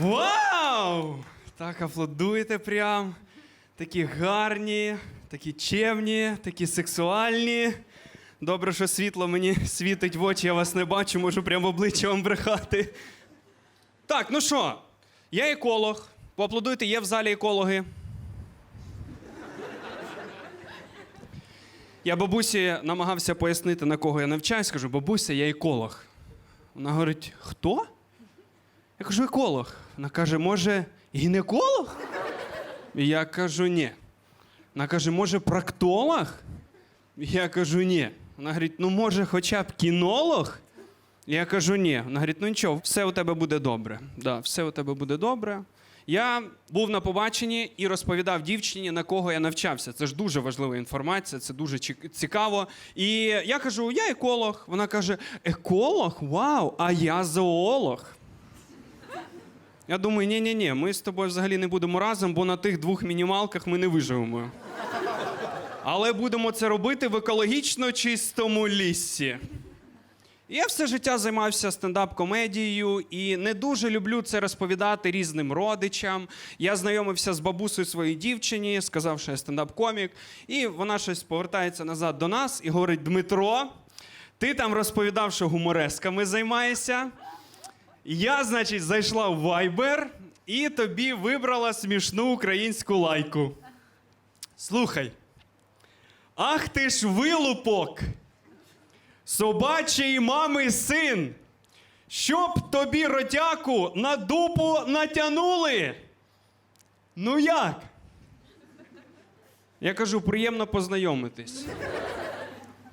Вау! Так аплодуєте прям. Такі гарні, такі чемні, такі сексуальні. Добре, що світло мені світить в очі, я вас не бачу, можу прямо обличчя вам брехати. Так, ну що, я еколог. Поаплодуйте, є в залі екологи. Я бабусі намагався пояснити, на кого я навчаюсь. Кажу, бабуся, я еколог. Вона говорить: хто? Я кажу, еколог. Вона каже, може, гінеколог? Я кажу, ні. Вона каже, може, проктолог? Я кажу, ні. Вона говорить, ну може, хоча б кінолог? Я кажу, ні. Вона говорить, ну нічого, все у тебе буде добре. Да, все у тебе буде добре. Я був на побаченні і розповідав дівчині, на кого я навчався. Це ж дуже важлива інформація, це дуже цікаво. І я кажу, я еколог. Вона каже: Еколог? Вау, а я зоолог. Я думаю, ні, ні, ні, ми з тобою взагалі не будемо разом, бо на тих двох мінімалках ми не виживемо. Але будемо це робити в екологічно чистому лісі. Я все життя займався стендап-комедією і не дуже люблю це розповідати різним родичам. Я знайомився з бабусею своєї дівчині, сказав, що я стендап-комік, і вона щось повертається назад до нас і говорить: Дмитро, ти там розповідав, що гуморесками займаєшся. Я, значить, зайшла в Viber і тобі вибрала смішну українську лайку. Слухай. Ах ти ж вилупок! Собачий мами син! Щоб тобі ротяку на дупу натянули. Ну як? Я кажу, приємно познайомитись.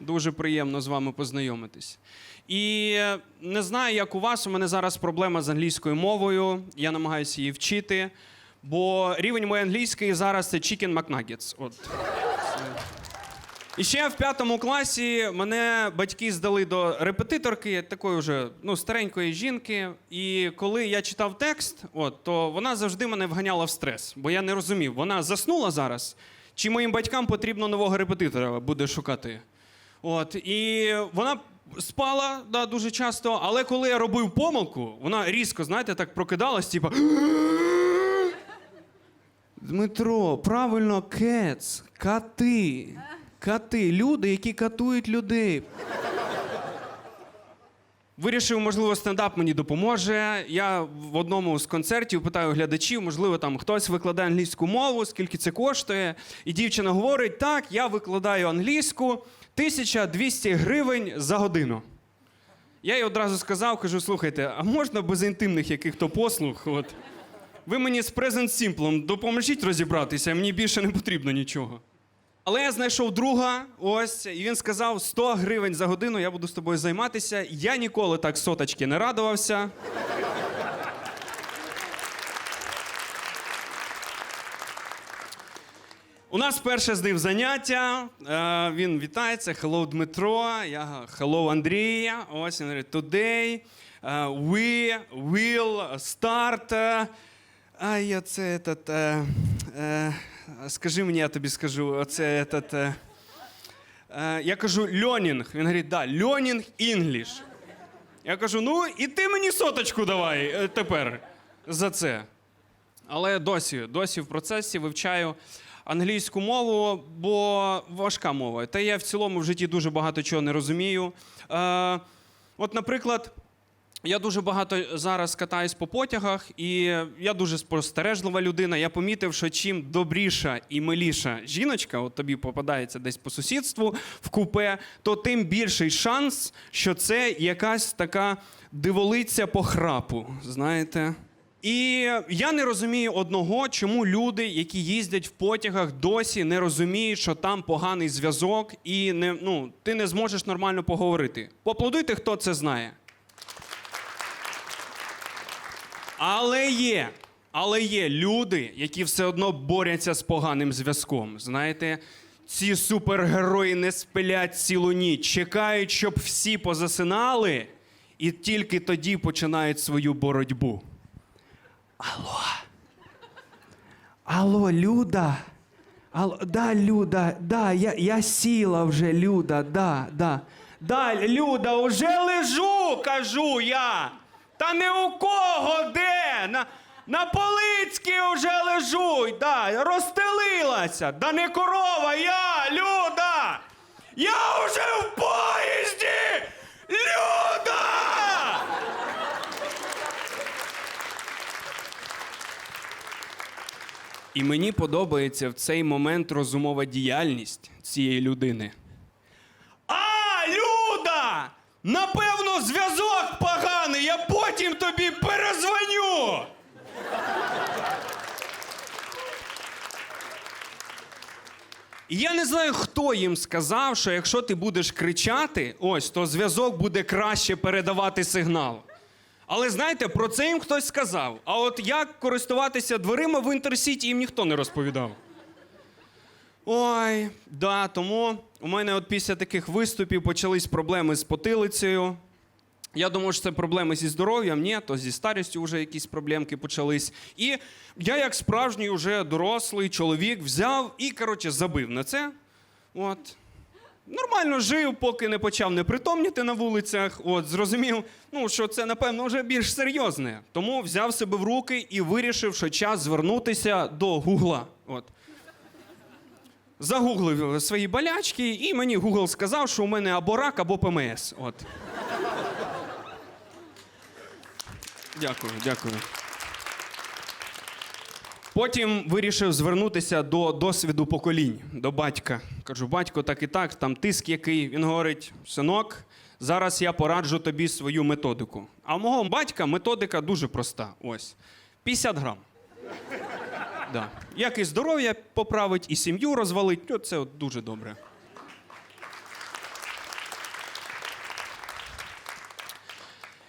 Дуже приємно з вами познайомитись. І не знаю, як у вас, у мене зараз проблема з англійською мовою. Я намагаюся її вчити, бо рівень моєї англійської зараз це chicken McNuggets. От. І ще в п'ятому класі мене батьки здали до репетиторки, такої вже ну, старенької жінки. І коли я читав текст, от, то вона завжди мене вганяла в стрес, бо я не розумів, вона заснула зараз, чи моїм батькам потрібно нового репетитора буде шукати. От, і вона спала да, дуже часто, але коли я робив помилку, вона різко, знаєте, так прокидалась, типу. Дмитро, правильно, кец, кати. Кати, люди, які катують людей. Вирішив, можливо, стендап мені допоможе. Я в одному з концертів питаю глядачів, можливо, там хтось викладає англійську мову, скільки це коштує. І дівчина говорить: так, я викладаю англійську 1200 гривень за годину. Я їй одразу сказав, кажу: слухайте, а можна без інтимних яких-то послуг? От. Ви мені з Present Simple допоможіть розібратися, мені більше не потрібно нічого. Але я знайшов друга, ось, і він сказав: 100 гривень за годину я буду з тобою займатися. Я ніколи так соточки не радувався. У нас перше з ним заняття. Е, він вітається. Hello, Дмитро. Я hello, Андрій. Ось він говорить, today е, we will start. е, А я це этот, е, е, скажи мені, я тобі скажу. Оце этот, е, е, я кажу льонінг. Він говорить, да, льонінг інгліш. Я кажу, ну і ти мені соточку давай е, тепер за це. Але досі, досі в процесі вивчаю англійську мову, бо важка мова. Та я в цілому в житті дуже багато чого не розумію. Е, от, наприклад, я дуже багато зараз катаюсь по потягах, і я дуже спостережлива людина. Я помітив, що чим добріша і миліша жіночка, от тобі попадається десь по сусідству в купе, то тим більший шанс, що це якась така диволиця по храпу. Знаєте? І я не розумію одного, чому люди, які їздять в потягах, досі не розуміють, що там поганий зв'язок, і не, ну, ти не зможеш нормально поговорити. Поаплодуйте, хто це знає. Але є, але є люди, які все одно борються з поганим зв'язком. Знаєте, ці супергерої не спилять цілу ніч, чекають, щоб всі позасинали, і тільки тоді починають свою боротьбу. Алло. Алло, Люда. Алло, да, Люда, да, я, я сіла вже, Люда, да, да. Да, Люда, уже лежу, кажу я. Та не у кого де. На... На полицьки вже лежуть, да, розстелилася. Да не корова, я, Люда! Я вже в поїзді! Люда! І мені подобається в цей момент розумова діяльність цієї людини. А, Люда! Напевно, зв'язок поганий, я потім тобі перезвоню. І Я не знаю, хто їм сказав, що якщо ти будеш кричати, ось, то зв'язок буде краще передавати сигнал. Але знаєте, про це їм хтось сказав. А от як користуватися дверима в інтерсіті їм ніхто не розповідав. Ой, да, тому у мене от після таких виступів почались проблеми з потилицею. Я думав, що це проблеми зі здоров'ям, ні, то зі старістю вже якісь проблемки почались. І я, як справжній уже дорослий чоловік, взяв і, коротше, забив на це. От. Нормально жив, поки не почав непритомніти на вулицях. От, зрозумів, ну, що це, напевно, вже більш серйозне. Тому взяв себе в руки і вирішив, що час звернутися до Гугла. От. Загуглив свої болячки, і мені Google сказав, що у мене або рак, або ПМС. От. Дякую, дякую. Потім вирішив звернутися до досвіду поколінь, до батька. Кажу, батько, так і так, там тиск який. Він говорить: синок, зараз я пораджу тобі свою методику. А у мого батька методика дуже проста. Ось 50 грам. Да. Як і здоров'я поправить, і сім'ю розвалить, ну, це от дуже добре.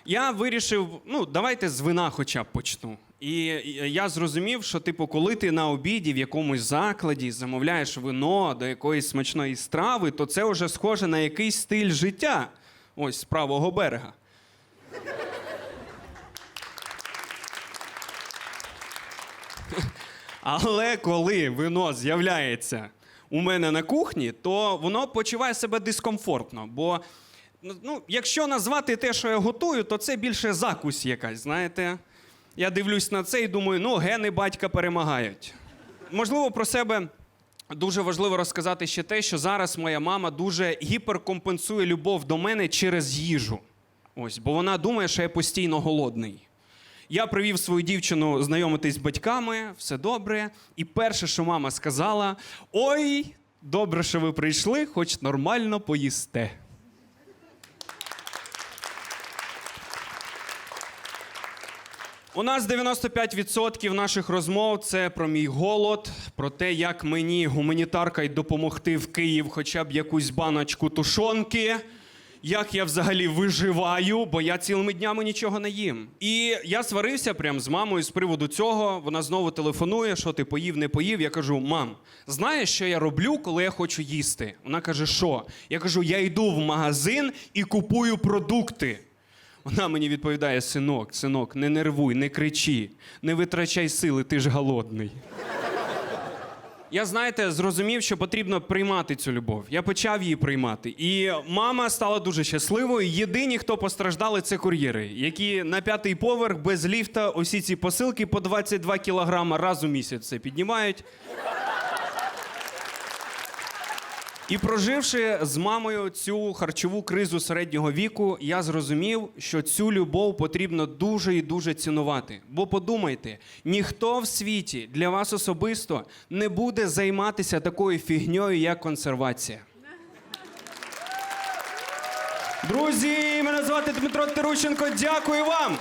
Я вирішив, ну, давайте з вина хоча б почну. І я зрозумів, що, типу, коли ти на обіді в якомусь закладі замовляєш вино до якоїсь смачної страви, то це вже схоже на якийсь стиль життя ось з правого берега. Але коли вино з'являється у мене на кухні, то воно почуває себе дискомфортно. Бо ну, ну, якщо назвати те, що я готую, то це більше закусь якась, знаєте. Я дивлюсь на це і думаю, ну, гени батька перемагають. Можливо, про себе дуже важливо розказати ще те, що зараз моя мама дуже гіперкомпенсує любов до мене через їжу. Ось, бо вона думає, що я постійно голодний. Я привів свою дівчину знайомитись з батьками, все добре. І перше, що мама сказала: Ой, добре, що ви прийшли, хоч нормально поїсте. У нас 95% наших розмов це про мій голод, про те, як мені гуманітарка й допомогти в Київ хоча б якусь баночку тушонки. Як я взагалі виживаю, бо я цілими днями нічого не їм. І я сварився прям з мамою з приводу цього. Вона знову телефонує, що ти поїв, не поїв. Я кажу: мам, знаєш, що я роблю, коли я хочу їсти? Вона каже, що? Я кажу, я йду в магазин і купую продукти. Вона мені відповідає: синок, синок, не нервуй, не кричи, не витрачай сили, ти ж голодний. Я, знаєте, зрозумів, що потрібно приймати цю любов. Я почав її приймати. І мама стала дуже щасливою. Єдині, хто постраждали, це кур'єри, які на п'ятий поверх без ліфта усі ці посилки по 22 кілограма раз у місяць це піднімають. І проживши з мамою цю харчову кризу середнього віку, я зрозумів, що цю любов потрібно дуже і дуже цінувати. Бо подумайте, ніхто в світі для вас особисто не буде займатися такою фігньою, як консервація. Друзі, мене звати Дмитро Терущенко. Дякую вам.